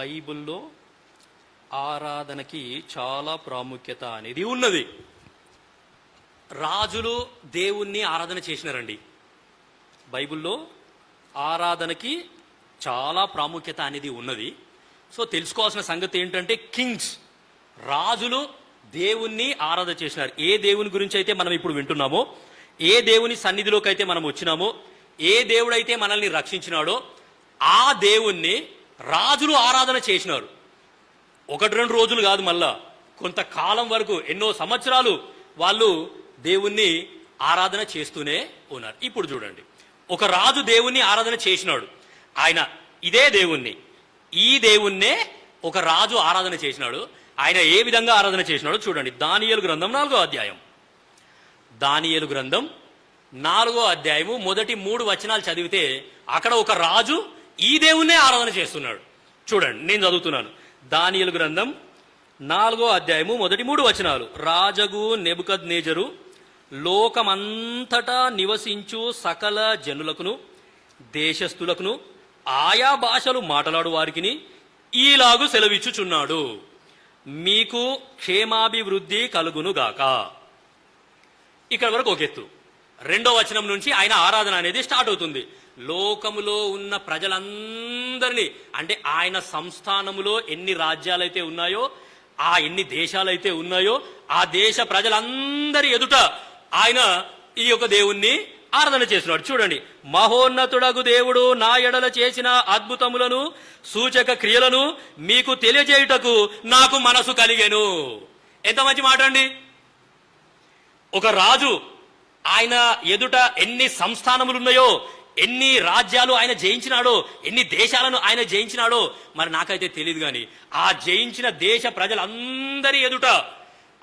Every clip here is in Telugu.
బైబిల్లో ఆరాధనకి చాలా ప్రాముఖ్యత అనేది ఉన్నది. రాజులు దేవుణ్ణి ఆరాధన చేసినారండి. బైబిల్లో ఆరాధనకి చాలా ప్రాముఖ్యత అనేది ఉన్నది. సో తెలుసుకోవాల్సిన సంగతి ఏంటంటే కింగ్స్. రాజులు దేవుణ్ణి ఆరాధన చేసినారు. ఏ దేవుని గురించి అయితే మనం ఇప్పుడు వింటున్నామో ఏ దేవుని సన్నిధిలోకి అయితే మనం వచ్చినామో ఏ దేవుడైతే మనల్ని రక్షించినాడో ఆ దేవుణ్ణి రాజులు ఆరాధన చేసినారు. ఒకటి రెండు రోజులు కాదు మళ్ళా. కొంతకాలం వరకు ఎన్నో సంవత్సరాలు వాళ్ళు దేవుణ్ణి ఆరాధన చేస్తూనే ఉన్నారు. ఇప్పుడు చూడండి. ఒక రాజు దేవుణ్ణి ఆరాధన చేసినాడు. ఆయన ఇదే దేవుణ్ణి. ఈ దేవుణ్ణే ఒక రాజు ఆరాధన చేసినాడు. ఆయన ఏ విధంగా ఆరాధన చేసినాడో చూడండి. దానియలు గ్రంథం నాలుగో అధ్యాయం. దానియలు గ్రంథం నాలుగో అధ్యాయము మొదటి మూడు వచనాలు చదివితే అక్కడ ఒక రాజు ఈ దేవునే ఆరాధన చేస్తున్నాడు. చూడండి నేను చదువుతున్నాను. దానియలు గ్రంథం నాలుగో అధ్యాయము మొదటి మూడు వచనాలు. రాజగు నెబుకద్ నేజరు లోకమంతటా నివసించు సకల జనులకును దేశస్థులకును ఆయా భాషలు మాట్లాడు వారికిని ఈలాగు సెలవిచ్చుచున్నాడు. మీకు క్షేమాభివృద్ధి కలుగునుగాక ఇక్కడ వరకు ఒక ఎత్తు. రెండో వచనం నుంచి ఆయన ఆరాధన అనేది స్టార్ట్ అవుతుంది. లోకములో ఉన్న ప్రజలందరినీ అంటే ఆయన సంస్థానములో ఎన్ని రాజ్యాలైతే ఉన్నాయో ఆ ఎన్ని దేశాలైతే ఉన్నాయో ఆ దేశ ప్రజలందరి ఎదుట ఆయన ఈ యొక్క దేవుణ్ణి ఆరాధన చేస్తున్నాడు. చూడండి మహోన్నతుడగు దేవుడు నా ఎడల చేసిన అద్భుతములను సూచక క్రియలను మీకు తెలియజేయుటకు నాకు మనసు కలిగెను. ఎంత మంచి మాట అండి. ఒక రాజు ఆయన ఎదుట ఎన్ని సంస్థానములు ఉన్నాయో ఎన్ని రాజ్యాలు ఆయన జయించినాడో ఎన్ని దేశాలను ఆయన జయించినాడో మరి నాకైతే తెలియదు కానీ ఆ జయించిన దేశ ప్రజలందరి ఎదుట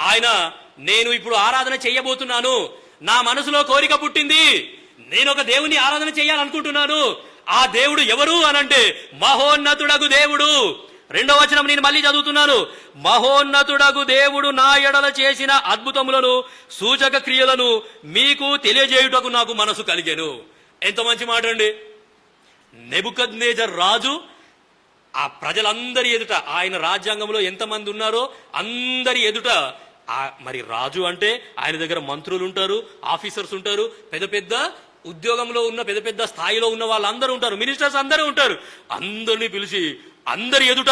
ఆయన నేను ఇప్పుడు ఆరాధన చేయబోతున్నాను. నా మనసులో కోరిక పుట్టింది. నేను ఒక దేవుని ఆరాధన చేయాలనుకుంటున్నాను. ఆ దేవుడు ఎవరు? అనంటే మహోన్నతుడగు దేవుడు. రెండవ వచనం నేను మళ్ళీ చదువుతున్నాను. మహోన్నతుడగు దేవుడు నా ఎడల చేసిన అద్భుతములను సూచక క్రియలను మీకు తెలియజేయుటకు నాకు మనసు కలిగెను. ఎంత మంచి మాట అండి? నెబుకద్నేజర్ రాజు ఆ ప్రజలందరి ఎదుట ఆయన రాజ్యాంగంలో ఎంతమంది ఉన్నారో అందరి ఎదుట మరి రాజు అంటే ఆయన దగ్గర మంత్రులు ఉంటారు ఆఫీసర్స్ ఉంటారు పెద్ద పెద్ద ఉద్యోగంలో ఉన్న పెద్ద పెద్ద స్థాయిలో ఉన్న వాళ్ళందరూ ఉంటారు. మినిస్టర్స్ అందరూ ఉంటారు. అందరినీ పిలిచి అందరి ఎదుట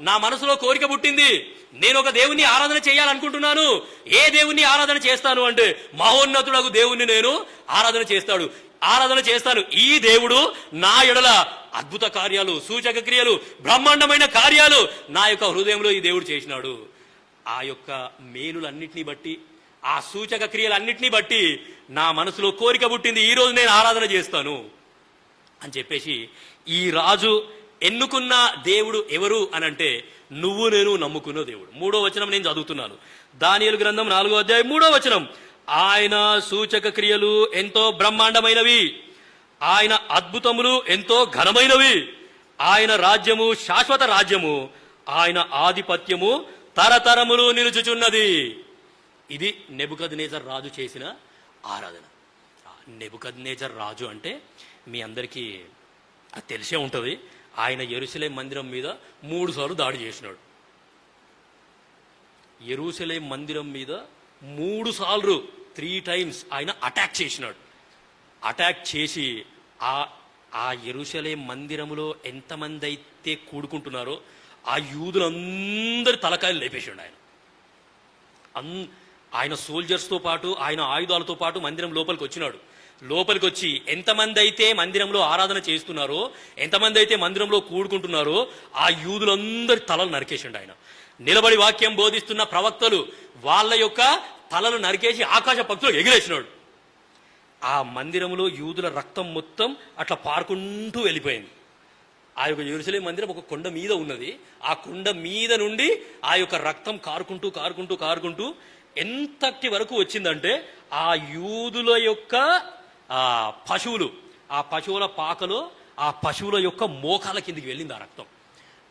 నా మనసులో కోరిక పుట్టింది. నేను ఒక దేవుని ఆరాధన చేయాలనుకుంటున్నాను. ఏ దేవుని ఆరాధన చేస్తాను అంటే మహోన్నతుడకు దేవుణ్ణి నేను ఆరాధన చేస్తాడు. ఆరాధన చేస్తాను. ఈ దేవుడు నా ఎడల అద్భుత కార్యాలు సూచక క్రియలు బ్రహ్మాండమైన కార్యాలు నా యొక్క హృదయంలో ఈ దేవుడు చేసినాడు. ఆ యొక్క మేలులన్నింటినీ బట్టి ఆ సూచక క్రియలన్నింటినీ బట్టి నా మనసులో కోరిక పుట్టింది ఈ రోజు నేను ఆరాధన చేస్తాను అని చెప్పేసి ఈ రాజు ఎన్నుకున్న దేవుడు ఎవరు అని అంటే నువ్వు నేను నమ్ముకున్న దేవుడు. మూడో వచనం నేను చదువుతున్నాను. దానియలు గ్రంథం నాలుగో అధ్యాయం మూడో వచనం. ఆయన సూచక క్రియలు ఎంతో బ్రహ్మాండమైనవి. ఆయన అద్భుతములు ఎంతో ఘనమైనవి. ఆయన రాజ్యము శాశ్వత రాజ్యము. ఆయన ఆధిపత్యము తరతరములు నిలుచుచున్నది. ఇది నెబుకద్నేజర్ రాజు చేసిన ఆరాధన. నెబుకద్నేజర్ రాజు అంటే మీ అందరికీ తెలిసే ఉంటుంది. ఆయన ఎరుసలేం మందిరం మీద మూడు సార్లు దాడి చేసినాడు. ఎరుసలేం మందిరం మీద మూడు సార్లు త్రీ టైమ్స్ ఆయన అటాక్ చేసినాడు. అటాక్ చేసి ఆ ఆ ఎరుసలే మందిరములో ఎంతమంది అయితే కూడుకుంటున్నారో ఆ యూదులందరి తలకాయలు లేపేసాడు ఆయన. అన్ ఆయన సోల్జర్స్తో పాటు ఆయన ఆయుధాలతో పాటు మందిరం లోపలికి వచ్చినాడు. లోపలికి వచ్చి ఎంతమంది అయితే మందిరంలో ఆరాధన చేస్తున్నారో ఎంతమంది అయితే మందిరంలో కూడుకుంటున్నారో ఆ యూదులందరి తలలు నరికేసిండు ఆయన. నిలబడి వాక్యం బోధిస్తున్న ప్రవక్తలు వాళ్ళ యొక్క తలలు నరికేసి ఆకాశ పక్షులు ఎగిరేసినాడు. ఆ మందిరంలో యూదుల రక్తం మొత్తం అట్లా పారుకుంటూ వెళ్ళిపోయింది. ఆ యొక్క ఎరుసలేం మందిరం ఒక కొండ మీద ఉన్నది. ఆ కొండ మీద నుండి ఆ యొక్క రక్తం కారుకుంటూ కారుకుంటూ కారుకుంటూ ఎంతటి వరకు వచ్చిందంటే ఆ యూదుల యొక్క ఆ పశువులు ఆ పశువుల పాకలో ఆ పశువుల యొక్క మోకాల కిందికి వెళ్ళింది ఆ రక్తం.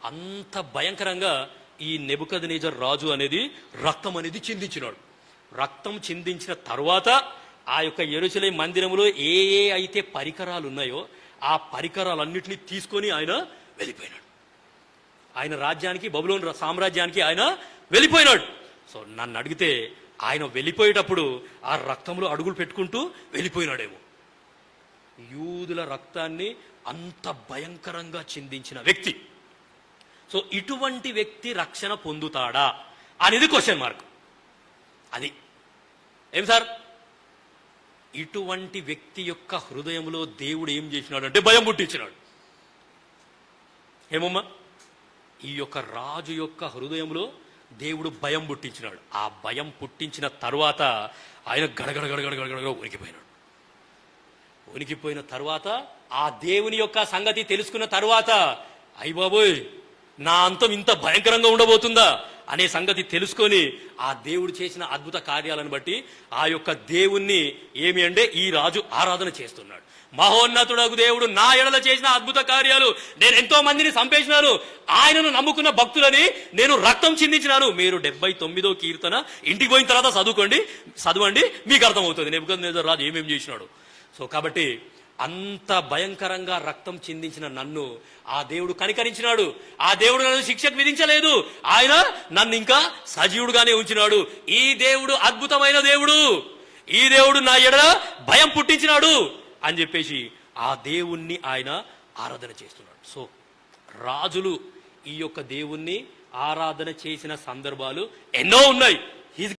అంత భయంకరంగా ఈ నెబుకదనేజర్ రాజు అనేది రక్తం అనేది చిందించినాడు. రక్తం చిందించిన తర్వాత ఆ యొక్క ఎరుసలేం మందిరంలో ఏ ఏ అయితే పరికరాలు ఉన్నాయో ఆ పరికరాలన్నిటినీ తీసుకొని ఆయన వెళ్ళిపోయినాడు. ఆయన రాజ్యానికి బబులోని సామ్రాజ్యానికి ఆయన వెళ్ళిపోయినాడు. సో నన్ను అడిగితే ఆయన వెళ్ళిపోయేటప్పుడు ఆ రక్తంలో అడుగులు పెట్టుకుంటూ వెళ్ళిపోయినాడేమో. యూదుల రక్తాన్ని అంత భయంకరంగా చిందించిన వ్యక్తి. సో ఇటువంటి వ్యక్తి రక్షణ పొందుతాడా అనేది క్వశ్చన్ మార్క్ అది. ఏం సార్? ఇటువంటి వ్యక్తి యొక్క హృదయంలో దేవుడు ఏం చేసినాడు అంటే భయం పుట్టించినాడు. ఏమమ్మా? ఈ యొక్క రాజు యొక్క హృదయంలో దేవుడు భయం పుట్టించినాడు. ఆ భయం పుట్టించిన తర్వాత ఆయన గడగడ గడగడ గడగడ ఉనికిపోయినాడు ఉనికిపోయిన తర్వాత ఆ దేవుని యొక్క సంగతి తెలుసుకున్న తర్వాత అయ్య బాబోయ్ నా అంతం ఇంత భయంకరంగా ఉండబోతుందా అనే సంగతి తెలుసుకొని ఆ దేవుడు చేసిన అద్భుత కార్యాలను బట్టి ఆ యొక్క దేవుణ్ణి ఏమి అంటే ఈ రాజు ఆరాధన చేస్తున్నాడు. మహోన్నతుడకు దేవుడు నా ఎడల చేసిన అద్భుత కార్యాలు నేను ఎంతో మందిని సంపేసినాను ఆయనను నమ్ముకున్న భక్తులని నేను రక్తం చిందించినాను. మీరు డెబ్బై తొమ్మిదో కీర్తన ఇంటికి పోయిన తర్వాత చదువుకోండి. చదవండి మీకు అర్థమవుతుంది. నెబుకద్నెజర్ రాజు ఏమేమి చేసినాడు? సో కాబట్టి అంత భయంకరంగా రక్తం చిందించిన నన్ను ఆ దేవుడు కనికరించినాడు. ఆ దేవుడు నన్ను శిక్షకు విధించలేదు. ఆయన నన్ను ఇంకా సజీవుడుగానే ఉంచినాడు. ఈ దేవుడు అద్భుతమైన దేవుడు. ఈ దేవుడు నా ఎడ భయం పుట్టించినాడు. అని చెప్పేసి ఆ దేవుణ్ణి ఆయన ఆరాధన చేస్తున్నాడు. సో రాజులు ఈ యొక్క దేవుణ్ణి ఆరాధన చేసిన సందర్భాలు ఎన్నో ఉన్నాయి.